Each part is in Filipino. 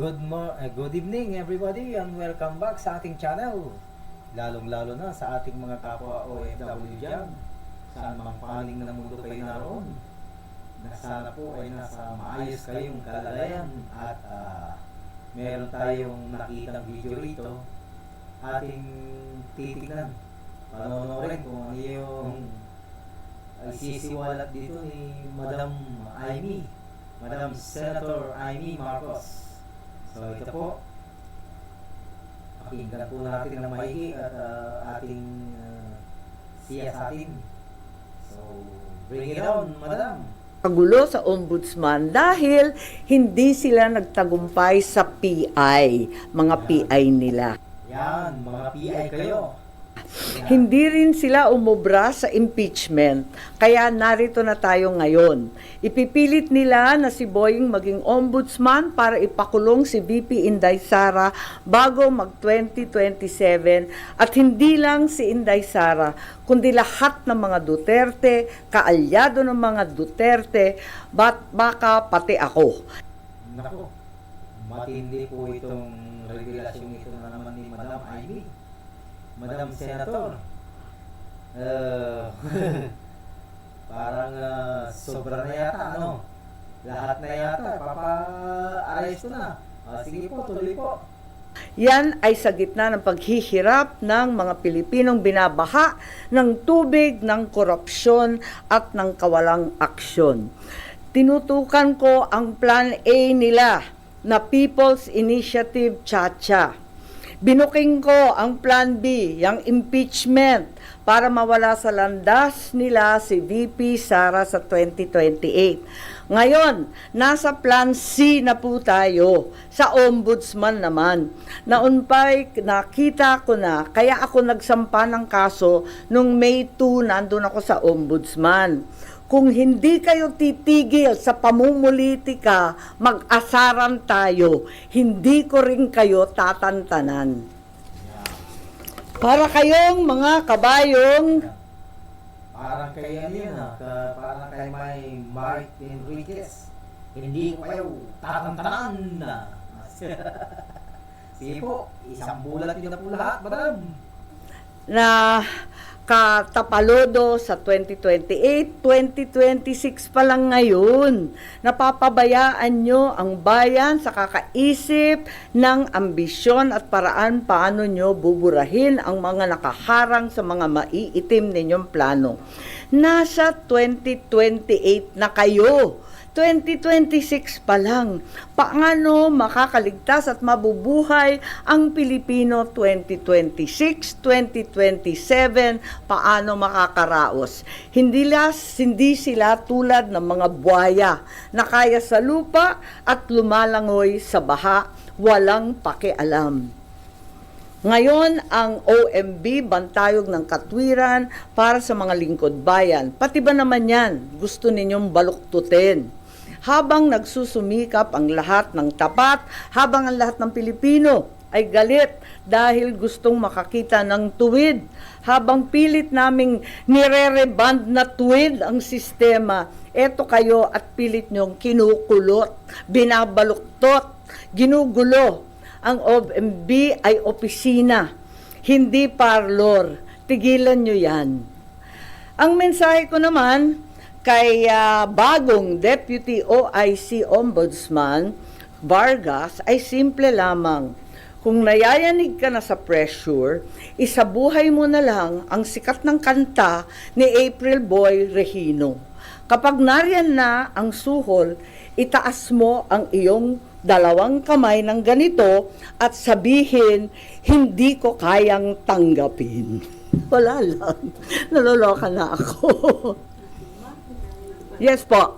Good mo eh, good evening everybody and welcome back sa ating channel. Lalong-lalo na sa ating mga kapwa OFW dyan. Saan mang panig ng mundo kayo naroon. Na sana po ay nasa maayos kayong kalagayan at ah, meron tayong nakitang video rito ating titignan. Panonoorin kung ano yung ay sisiwalat dito ni Madam Amy, Madam Senator Amy Marcos. So ito po, pakinggan po natin ng maigi at ah, ating uh, siya sa atin. So, bring it on, Madam. Kagulo sa ombudsman dahil hindi sila nagtagumpay sa PI, mga PI nila. Yan, mga PI kayo. Hindi rin sila umubra sa impeachment, kaya narito na tayo ngayon. Ipipilit nila na si Boying maging ombudsman para ipakulong si VP Inday Sara bago mag 2027 at hindi lang si Inday Sara, kundi lahat ng mga Duterte, kaalyado ng mga Duterte, bat baka pati ako. Nako, matindi po itong regulasyon ito na naman ni Madam Amy. Madam Senator. Uh, parang ah, sobra na yata, ano? Lahat na yata, papa-aresto na. Ah, sige po, tuloy po. Yan ay sa gitna ng paghihirap ng mga Pilipinong binabaha ng tubig, ng korupsyon at ng kawalang aksyon. Tinutukan ko ang Plan A nila na People's Initiative Chacha. Binuking ko ang Plan B, yung impeachment, para mawala sa landas nila si VP Sara sa 2028. Ngayon, nasa Plan C na po tayo sa Ombudsman naman. Naunpay, nakita ko na, kaya ako nagsampa ng kaso nung May 2, nandun ako sa Ombudsman. Kung hindi kayo titigil sa pamumulitika, mag-asaran tayo. Hindi ko rin kayo tatantanan. Para kayong mga kabayong Parang kay ano yun parang kay may Mark Enriquez. Hindi ko kayo tatantanan na. Sige po, isang bulat yun na po lahat, madam. na katapalodo sa 2028, 2026 pa lang ngayon. Napapabayaan nyo ang bayan sa kakaisip ng ambisyon at paraan paano nyo buburahin ang mga nakaharang sa mga maiitim ninyong plano. Nasa 2028 na kayo. 2026 pa lang. Paano makakaligtas at mabubuhay ang Pilipino 2026, 2027? Paano makakaraos? Hindi, las, hindi sila tulad ng mga buhaya na kaya sa lupa at lumalangoy sa baha, walang pakialam. Ngayon, ang OMB, bantayog ng katwiran para sa mga lingkod bayan. Pati ba naman yan, gusto ninyong baluktutin? Habang nagsusumikap ang lahat ng tapat, habang ang lahat ng Pilipino ay galit dahil gustong makakita ng tuwid, habang pilit naming nire-reband na tuwid ang sistema, eto kayo at pilit nyong kinukulot, binabaluktot, ginugulo, ang OMB ay opisina, hindi parlor. Tigilan nyo yan. Ang mensahe ko naman kay ah, bagong Deputy OIC Ombudsman Vargas ay simple lamang. Kung nayayanig ka na sa pressure, isabuhay mo na lang ang sikat ng kanta ni April Boy Regino. Kapag nariyan na ang suhol, itaas mo ang iyong dalawang kamay ng ganito at sabihin, hindi ko kayang tanggapin. Wala lang. Naloloka na ako. yes po.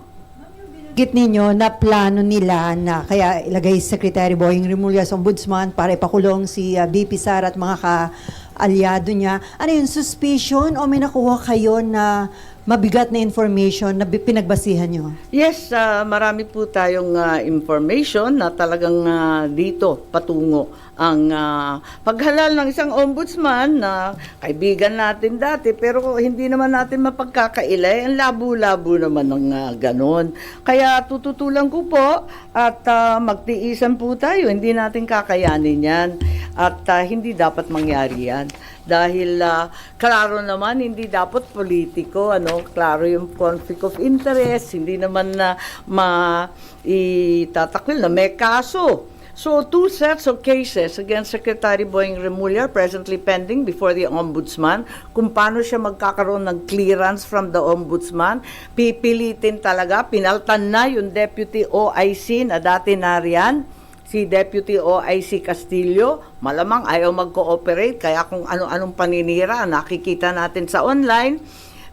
Git ninyo na plano nila na kaya ilagay si Secretary Boying Rimulya sa ombudsman para ipakulong si uh, BP Sara at mga ka-alyado niya. Ano yun, suspicion o may nakuha kayo na mabigat na information na pinagbasihan nyo? Yes, ah, marami po tayong ah, information na talagang ah, dito patungo ang ah, paghalal ng isang ombudsman na kaibigan natin dati pero hindi naman natin mapagkakailay. Ang labo-labo naman ng ah, ganon. Kaya tututulan ko po at ah, magtiisan po tayo. Hindi natin kakayanin yan at ah, hindi dapat mangyari yan. Dahil ah, klaro naman hindi dapat politiko ano klaro yung conflict of interest hindi naman na ma itatakwil na may kaso So, two sets of cases against Secretary Boying Remulla presently pending before the Ombudsman. Kung paano siya magkakaroon ng clearance from the Ombudsman. Pipilitin talaga, pinaltan na yung Deputy OIC na dati nariyan si Deputy OIC Castillo, malamang ayaw mag-cooperate, kaya kung ano-anong paninira nakikita natin sa online.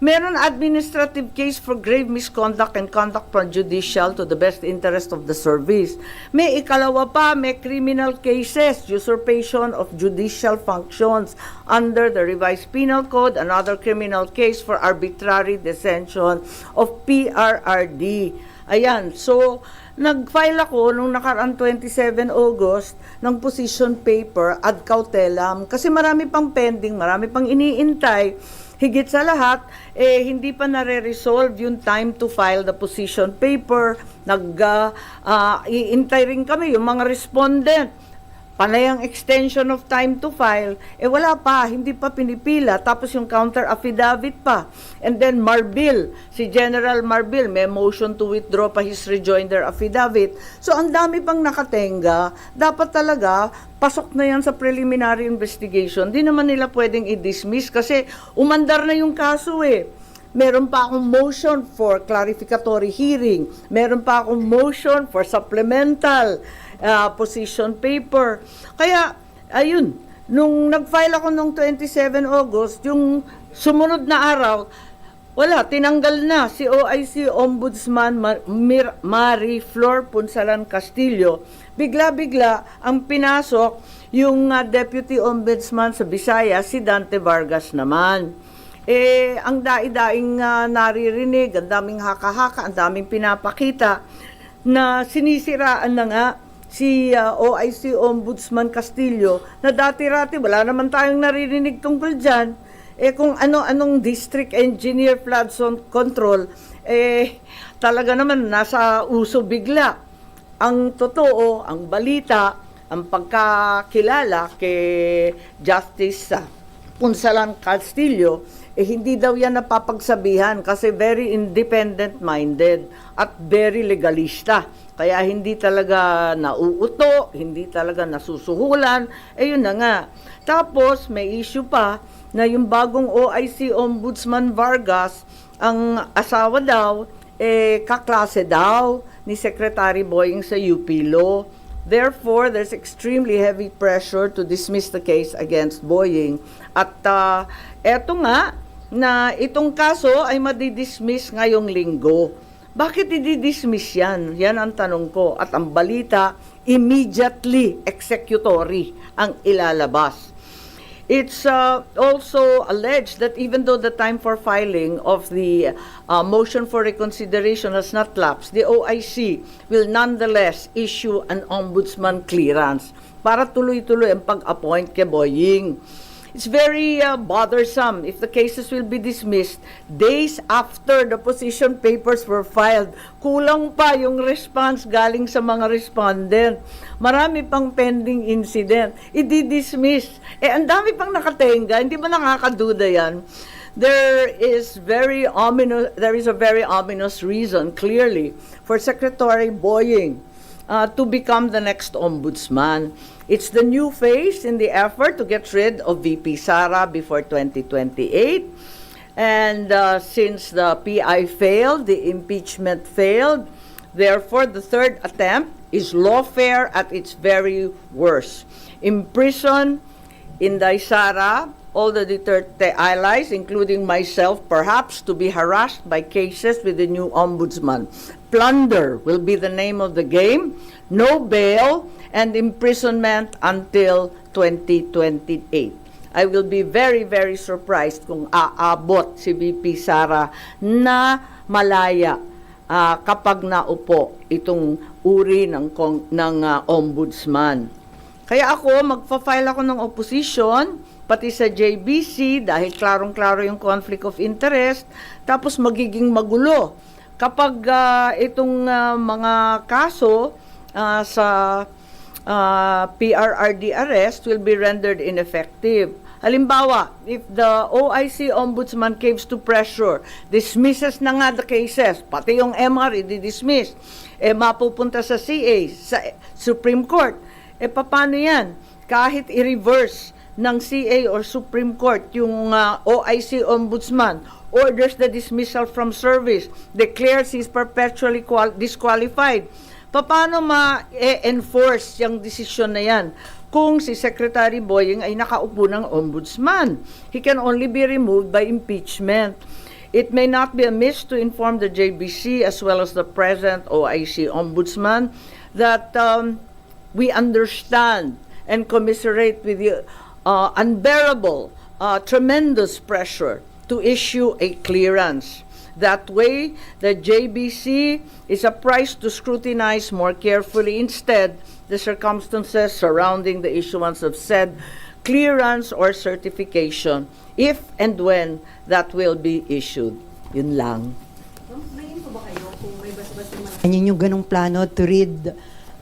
Meron administrative case for grave misconduct and conduct from judicial to the best interest of the service. May ikalawa pa, may criminal cases, usurpation of judicial functions under the revised penal code, another criminal case for arbitrary detention of PRRD. Ayan, so nag-file ako nung nakaraan 27 August ng position paper ad cautelam kasi marami pang pending, marami pang iniintay. Higit sa lahat, eh, hindi pa nare-resolve yung time to file the position paper. Nag, uh, uh, rin kami yung mga respondent panay ang extension of time to file, eh wala pa, hindi pa pinipila. Tapos yung counter affidavit pa. And then Marbil, si General Marbil, may motion to withdraw pa his rejoinder affidavit. So ang dami pang nakatenga, dapat talaga pasok na yan sa preliminary investigation. Di naman nila pwedeng i-dismiss kasi umandar na yung kaso eh. Meron pa akong motion for clarificatory hearing. Meron pa akong motion for supplemental uh, position paper. Kaya, ayun, nung nag-file ako nung 27 August, yung sumunod na araw, wala, tinanggal na si OIC Ombudsman Mar- Mir- Mari Flor Punsalan Castillo. Bigla-bigla ang pinasok yung uh, Deputy Ombudsman sa Bisaya, si Dante Vargas naman. Eh, ang dai-daing uh, naririnig, ang daming haka-haka, ang daming pinapakita na sinisiraan na nga si uh, OIC Ombudsman Castillo na dati-rati wala naman tayong naririnig tungkol dyan. Eh kung ano-anong district engineer flood zone control, eh talaga naman nasa uso bigla. Ang totoo, ang balita, ang pagkakilala kay Justice uh, Punsalan Castillo, eh hindi daw yan napapagsabihan kasi very independent-minded at very legalista. Kaya hindi talaga nauuto, hindi talaga nasusuhulan, eh yun na nga. Tapos may issue pa na yung bagong OIC Ombudsman Vargas, ang asawa daw, eh kaklase daw ni Secretary Boying sa UP Law. Therefore, there's extremely heavy pressure to dismiss the case against Boying. At uh, eto nga, na itong kaso ay madidismiss ngayong linggo. Bakit i-dismiss yan? Yan ang tanong ko. At ang balita, immediately executory ang ilalabas. It's uh, also alleged that even though the time for filing of the uh, motion for reconsideration has not lapsed, the OIC will nonetheless issue an ombudsman clearance para tuloy-tuloy ang pag-appoint kay Boying. It's very uh, bothersome if the cases will be dismissed days after the position papers were filed. Kulang pa yung response galing sa mga respondent. Marami pang pending incident. I-dismiss. Eh, ang dami pang nakatenga. Hindi ba nakakaduda yan? There is very ominous, there is a very ominous reason, clearly, for Secretary Boying uh, to become the next ombudsman. It's the new phase in the effort to get rid of VP Sara before 2028. And uh, since the PI failed, the impeachment failed, therefore the third attempt is lawfare at its very worst. Imprison Inday Sara, all the Duterte allies, including myself, perhaps to be harassed by cases with the new ombudsman. Plunder will be the name of the game. No bail and imprisonment until 2028. I will be very, very surprised kung aabot si VP Sara na malaya ah, kapag naupo itong uri ng, ng ah, ombudsman. Kaya ako, magpa-file ako ng opposition, pati sa JBC, dahil klarong-klaro yung conflict of interest, tapos magiging magulo. Kapag ah, itong ah, mga kaso ah, sa ah, PRRD arrest will be rendered ineffective. Halimbawa, if the OIC Ombudsman caves to pressure, dismisses na nga the cases, pati yung MR i-dismiss, eh mapupunta sa CA, sa Supreme Court, eh paano yan? Kahit i-reverse ng CA or Supreme Court yung ah, OIC Ombudsman, orders the dismissal from service, declares he's perpetually qual- disqualified. Paano ma-enforce yung desisyon na yan? Kung si Secretary Boying ay nakaupo ng ombudsman, he can only be removed by impeachment. It may not be amiss to inform the JBC as well as the present OIC ombudsman that um, we understand and commiserate with the uh, unbearable, uh, tremendous pressure to issue a clearance. That way, the JBC is apprised to scrutinize more carefully instead the circumstances surrounding the issuance of said clearance or certification if and when that will be issued. Yun lang. Ano yung ganong plano to read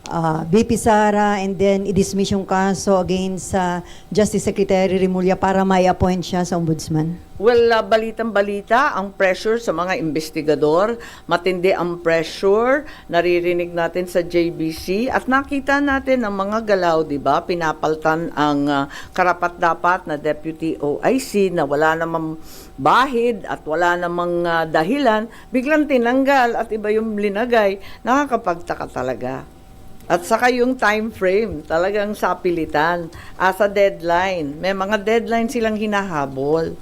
uh, BP Sara and then i-dismiss yung kaso against sa Justice Secretary Remulla para may appoint siya sa ombudsman? Well, uh, balitang-balita, ang pressure sa mga investigador, matindi ang pressure, naririnig natin sa JBC, at nakita natin ang mga galaw, di ba? Pinapaltan ang uh, karapat-dapat na Deputy OIC na wala namang bahid at wala namang uh, dahilan, biglang tinanggal at iba yung linagay, nakakapagtaka talaga. At saka yung time frame, talagang sapilitan, as a deadline. May mga deadline silang hinahabol.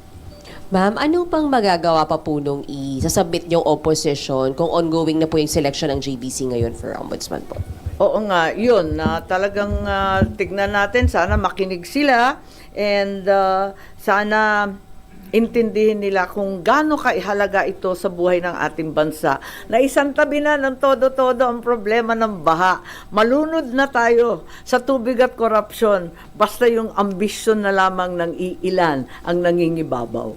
Ma'am, ano pang magagawa pa po nung i-submit yung opposition kung ongoing na po yung selection ng JBC ngayon for ombudsman po? Oo nga, yun, na talagang ah, tignan natin, sana makinig sila and ah, sana intindihin nila kung gaano kaihalaga ito sa buhay ng ating bansa. Na isang tabi na ng todo-todo ang problema ng baha. Malunod na tayo sa tubig at korupsyon, basta yung ambisyon na lamang ng iilan ang nangingibabaw.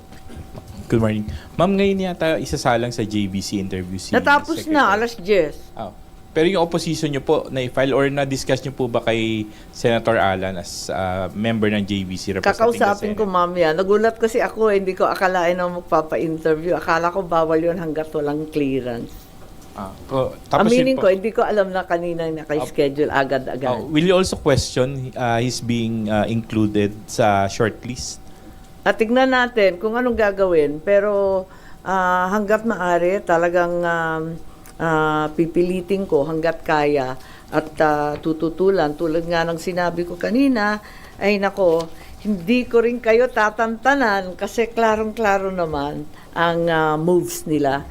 Good morning. Ma'am, ngayon yata isasalang sa JBC interview si Natapos na, Secretary. alas 10. Ah. Pero yung opposition nyo po, na-file or na-discuss nyo po ba kay Senator Alan as ah, member ng JBC representing Kakausapin ko mamaya. Nagulat kasi ako, eh, hindi ko akalain na magpapa-interview. Akala ko bawal yun hanggat walang clearance. Ah, po, tapos Aminin yun ko, po, hindi ko alam na kanina naka-schedule ah, agad-agad. will you also question uh, his being ah, included sa shortlist? At tignan natin kung anong gagawin. Pero ah, hanggat maaari, talagang um, ah, pipilitin ko hanggat kaya at ah, tututulan. Tulad nga ng sinabi ko kanina, ay nako, hindi ko rin kayo tatantanan kasi klarong-klaro naman ang ah, moves nila.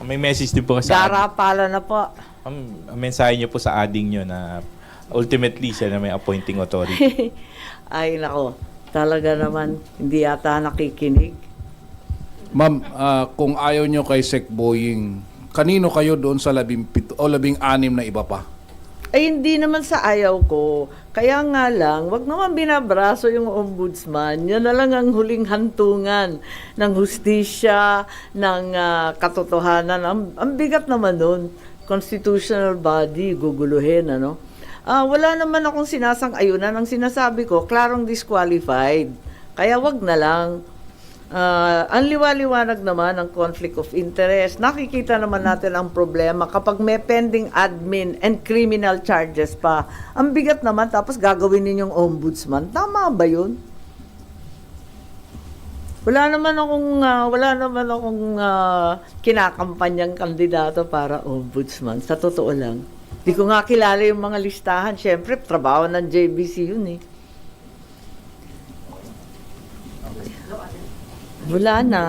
May message din po kasi Gara pala na po. Ma'am, ang mensahe niyo po sa ading nyo na ultimately siya na may appointing authority. Ay nako, talaga naman hindi yata nakikinig. Ma'am, ah, kung ayaw nyo kay Sec Boying, kanino kayo doon sa labing, pito, o labing anim na iba pa? Ay hindi naman sa ayaw ko. Kaya nga lang, wag naman binabraso yung ombudsman. Yan na lang ang huling hantungan ng hustisya, ng ah, katotohanan. Ang, ang bigat naman nun. Constitutional body, guguluhin, ano? Ah, wala naman akong sinasang-ayunan. Ang sinasabi ko, klarong disqualified. Kaya wag na lang. Ah, ang liwaliwanag naman ang conflict of interest. Nakikita naman natin ang problema kapag may pending admin and criminal charges pa. Ang bigat naman tapos gagawin ninyong ombudsman. Tama ba 'yun? Wala naman akong ah, wala naman akong ah, kinakampanyang kandidato para ombudsman. Sa totoo lang. Di ko nga kilala yung mga listahan. Siyempre, trabaho ng JBC yun eh. Wala na.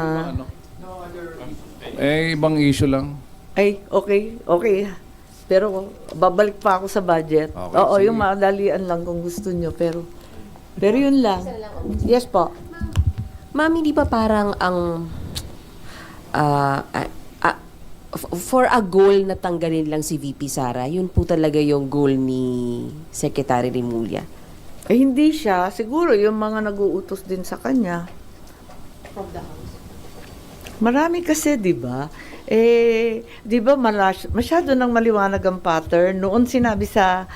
Eh, ibang issue lang. Ay, okay, okay. Pero babalik pa ako sa budget. Okay, Oo, sige. yung madalian lang kung gusto nyo. Pero Pero yun lang. Yes po. Ma'am, hindi ba parang ang f- for a goal na tanggalin lang si VP Sara, yun po talaga yung goal ni Secretary Remulla. Eh, hindi siya. Siguro yung mga nag-uutos din sa kanya. Marami kasi, di ba? Eh, di ba malas- masyado nang maliwanag ang pattern. Noon sinabi sa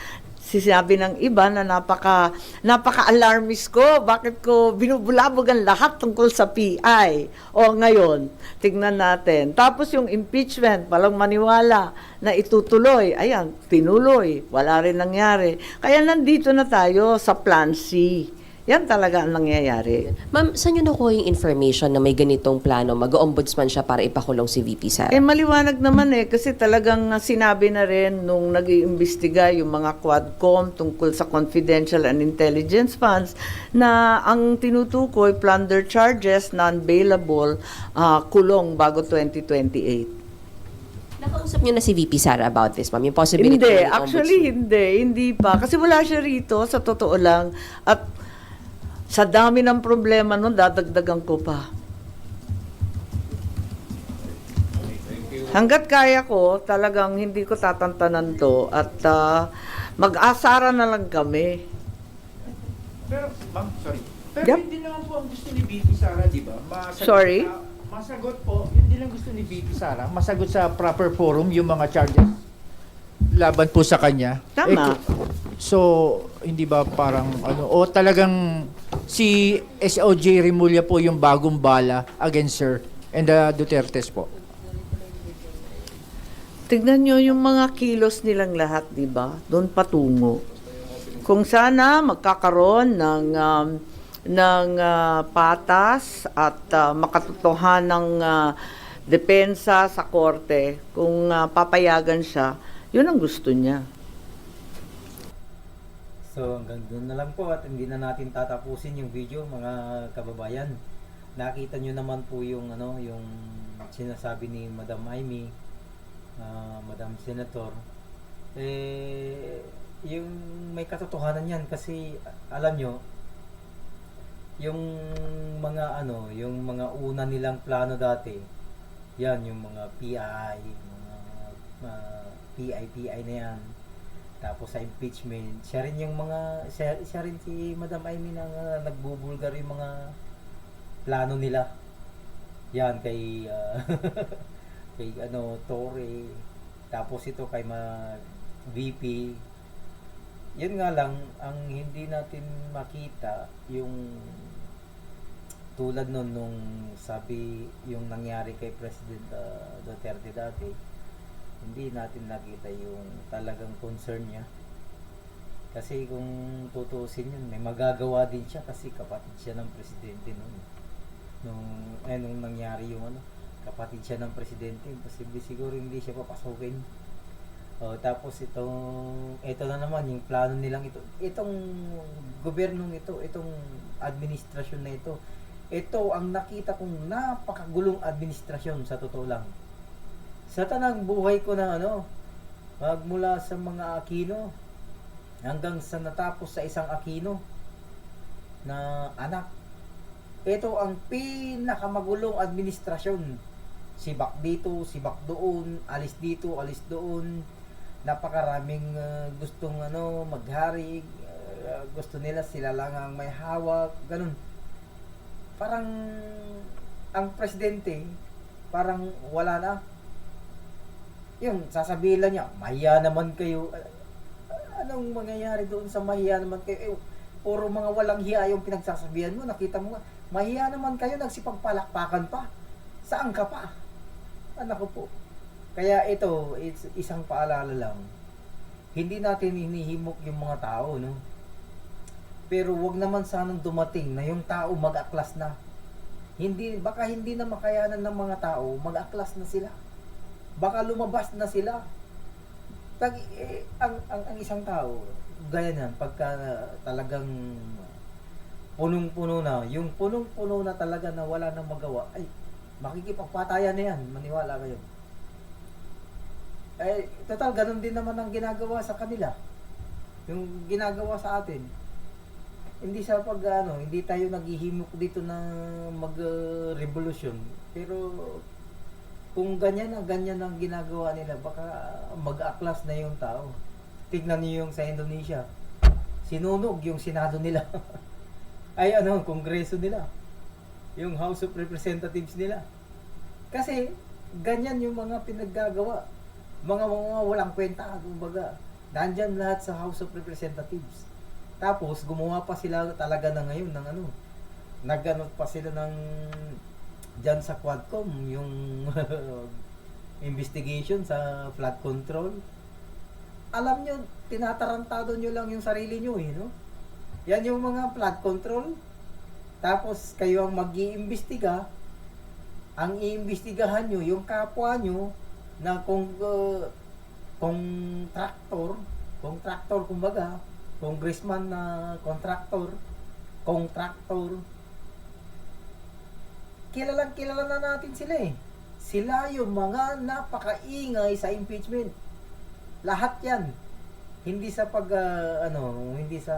sinabi ng iba na napaka napaka-alarmist ko. Bakit ko binubulabog ang lahat tungkol sa PI? O ngayon, tignan natin. Tapos yung impeachment, palang maniwala na itutuloy. Ayan, tinuloy. Wala rin nangyari. Kaya nandito na tayo sa Plan C. Yan talaga ang nangyayari. Ma'am, saan nyo nakuha yung information na may ganitong plano? Mag-ombudsman siya para ipakulong si VP Sara? Eh maliwanag naman eh kasi talagang uh, sinabi na rin nung nag-iimbestiga yung mga Quadcom tungkol sa confidential and intelligence funds na ang tinutukoy plunder charges non-bailable ah, kulong bago 2028. Nakausap nyo na si VP Sara about this, ma'am? Yung possibility Hindi, actually hindi, hindi pa kasi wala siya rito sa totoo lang at sa dami ng problema nun dadagdagan ko pa. Hanggat kaya ko, talagang hindi ko tatantanan to at ah, mag-asara na lang kami. Pero, ma'am, sorry. Pero Yep. hindi naman po ang gusto ni VP Sara, di ba? Masagot Sorry? sa- masagot po, hindi lang gusto ni VP Sara, masagot sa proper forum yung mga charges laban po sa kanya. Tama. Eh, so, hindi ba parang ano, o talagang si SOJ Remulla po yung bagong bala against her and the Dutertes po? Tignan nyo yung mga kilos nilang lahat, di ba? Doon patungo. Kung sana magkakaroon ng um, ng ah, patas at uh, makatotohanang uh, depensa sa korte, kung ah, papayagan siya, yun ang gusto niya. So hanggang doon na lang po at hindi na natin tatapusin yung video mga kababayan. Nakita nyo naman po yung ano yung sinasabi ni Madam Amy, ah, Madam Senator. Eh yung may katotohanan yan kasi alam nyo yung mga ano, yung mga una nilang plano dati, yan yung mga PI, mga ah, PI, PI na yan. Tapos sa impeachment, siya rin yung mga, siya, siya rin si Madam Amy na uh, nagbubulgar yung mga plano nila. Yan, kay, ah, kay ano, Torre. Tapos ito kay ma VP. Yun nga lang, ang hindi natin makita, yung tulad nun nung sabi yung nangyari kay President ah, Duterte dati, hindi natin nakita yung talagang concern niya. Kasi kung tutuusin yun, may magagawa din siya kasi kapatid siya ng presidente noon. Nung, eh, nung nangyari yung ano, kapatid siya ng presidente, posible siguro hindi siya papasukin. O, tapos itong, ito na naman, yung plano nilang ito, itong gobernong ito, itong administrasyon na ito, ito ang nakita kong napakagulong administrasyon sa totoo lang sa tanang buhay ko na ano, magmula sa mga Aquino hanggang sa natapos sa isang Aquino na anak. Ito ang pinakamagulong administrasyon. Sibak dito, sibak doon, alis dito, alis doon. Napakaraming uh, gustong ano, maghari, uh, gusto nila sila lang ang may hawak, ganun. Parang ang presidente, parang wala na yung sasabihin lang niya, mahiya naman kayo. Ah, Anong mangyayari doon sa mahiya naman kayo? Eh, puro mga walang hiya yung pinagsasabihan mo. Nakita mo nga, mahiya naman kayo, nagsipagpalakpakan pa. Saan ka pa? Anak ko po. Kaya ito, it's isang paalala lang. Hindi natin hinihimok yung mga tao, no? Pero wag naman sanang dumating na yung tao mag-aklas na. Hindi, baka hindi na makayanan ng mga tao, mag-aklas na sila baka lumabas na sila. Tag, eh, ang, ang, ang isang tao, gaya niyan, pagka talagang punong-puno na, yung punong-puno na talaga na wala nang magawa, ay, makikipagpatayan na yan, maniwala kayo. Eh, total, ganun din naman ang ginagawa sa kanila. Yung ginagawa sa atin. hindi sa pag ano, hindi tayo naghihimok dito na mag-revolution. Pero kung ganyan na ganyan ang ginagawa nila, baka mag-aklas na yung tao. Tignan niyo yung sa Indonesia. Sinunog yung Senado nila. Ay ano, Kongreso nila. Yung House of Representatives nila. Kasi ganyan yung mga pinaggagawa. Mga mga walang kwenta, kumbaga. Nandyan lahat sa House of Representatives. Tapos gumawa pa sila talaga na ngayon ng ano. Nagano pa sila ng dyan sa Quadcom yung investigation sa flood control. Alam nyo, tinatarantado nyo lang yung sarili nyo eh, no? Yan yung mga flood control. Tapos kayo ang mag-iimbestiga. Ang iimbestigahan nyo, yung kapwa nyo na kung uh, contractor, contractor kumbaga, congressman na contractor, contractor, kilalang kilala na natin sila eh. Sila yung mga napakaingay sa impeachment. Lahat yan. Hindi sa pag, ah, ano, hindi sa,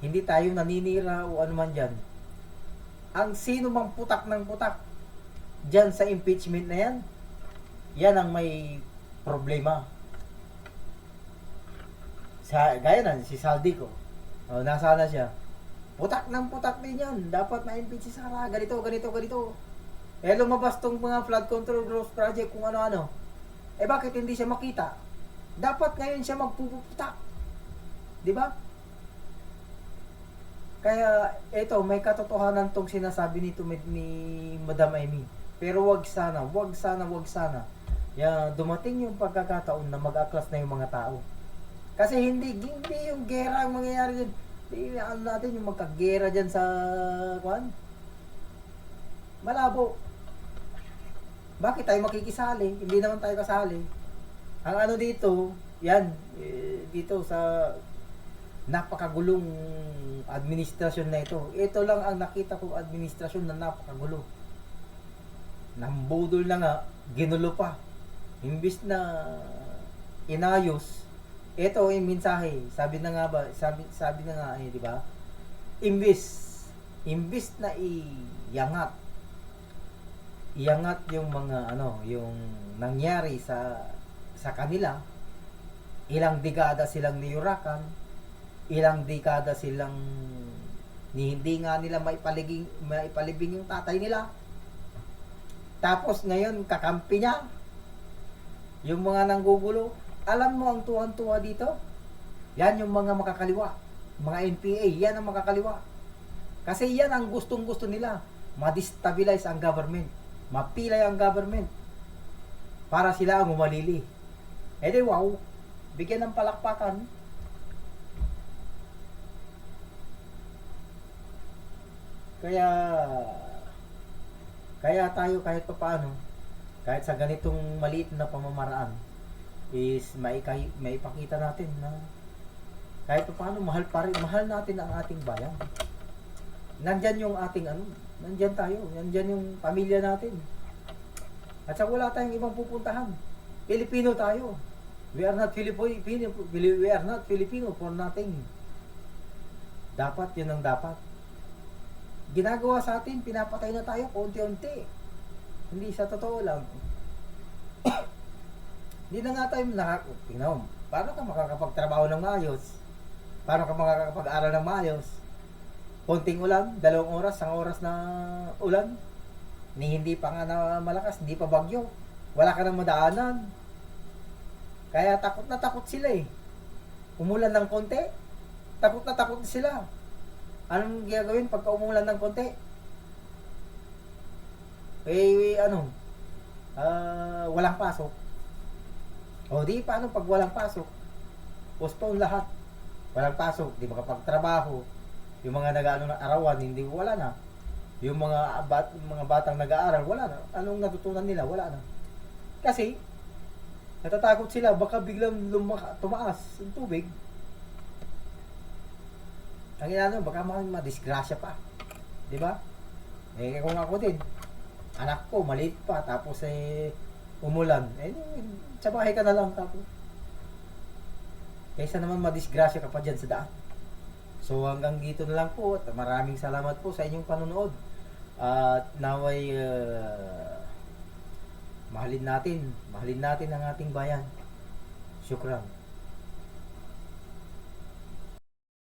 hindi tayo naninira o ano man dyan. Ang sino mang putak ng putak dyan sa impeachment na yan, yan ang may problema. Sa, gaya na, si Saldico. O, nasa na siya. Putak ng putak din yan. Dapat ma-impeach si Sara. Ganito, ganito, ganito. Eh, lumabas tong mga flood control growth project kung ano-ano. Eh, bakit hindi siya makita? Dapat ngayon siya magpuputak. Di ba? Kaya, eto, may katotohanan tong sinasabi nito ni, ni Madam Amy. Pero wag sana, wag sana, wag sana. Ya, dumating yung pagkakataon na mag-aklas na yung mga tao. Kasi hindi, hindi yung gera ang mangyayari dyan. Hindi, ano natin yung magkagera dyan sa, kwan? Malabo. Bakit tayo makikisali? Hindi naman tayo kasali. Ang ano dito, yan, eh, dito sa napakagulong administrasyon na ito. Ito lang ang nakita kong administrasyon na napakagulo. Nambudol na nga, ginulo pa. Imbis na inayos, ito yung mensahe. Sabi na nga ba, sabi, sabi na nga eh, di ba? Imbis, imbis na iyangat, iyangat yung mga ano, yung nangyari sa sa kanila, ilang dekada silang niyurakan, ilang dekada silang ni hindi nga nila maipaliging maipalibing yung tatay nila. Tapos ngayon kakampi niya yung mga nanggugulo. Alam mo ang tuwan-tuwa dito? Yan yung mga makakaliwa. Mga NPA, yan ang makakaliwa. Kasi yan ang gustong-gusto nila. Ma-destabilize ang government. Mapilay ang government. Para sila ang umalili. Eh di wow, bigyan ng palakpakan. Kaya kaya tayo kahit papaano kahit sa ganitong maliit na pamamaraan is maikay, maipakita natin na kahit papaano mahal pa rin, mahal natin ang ating bayan. Nandyan yung ating ano, nandyan tayo, nandyan yung pamilya natin. At saka wala tayong ibang pupuntahan. Pilipino tayo. We are not Filipino, we are not Filipino for nothing. Dapat yun ang dapat. Ginagawa sa atin, pinapatay na tayo konti-unti. Hindi sa totoo lang. Hindi na nga tayo nakak... Tingnan mo, paano ka makakapagtrabaho ng maayos? Paano ka makakapag-aral ng maayos? Konting ulan, dalawang oras, isang oras na ulan. Ni hindi pa nga na malakas, hindi pa bagyo. Wala ka nang madaanan. Kaya takot na takot sila eh. Umulan ng konti, takot na takot sila. Anong gagawin pagka umulan ng konti? Eh, ano, ah, walang pasok. O di, paano pag walang pasok? Postpone lahat. Walang pasok, di makapagtrabaho. Yung mga nag-ano ng arawan, hindi wala na. Yung mga bat, mga batang nag-aaral, wala na. Anong natutunan nila? Wala na. Kasi, natatakot sila, baka biglang lumaka, tumaas yung tubig. Ang inano, baka ma- madisgrasya pa. Di ba? Eh, kung ako din, anak ko, maliit pa, tapos eh, umulan. Eh, sa bahay ka na lang, tapos. Kaysa naman madisgrasya ka pa dyan sa daan. So hanggang dito na lang po at maraming salamat po sa inyong panonood. At naway uh, mahalin natin, mahalin natin ang ating bayan. Syukran.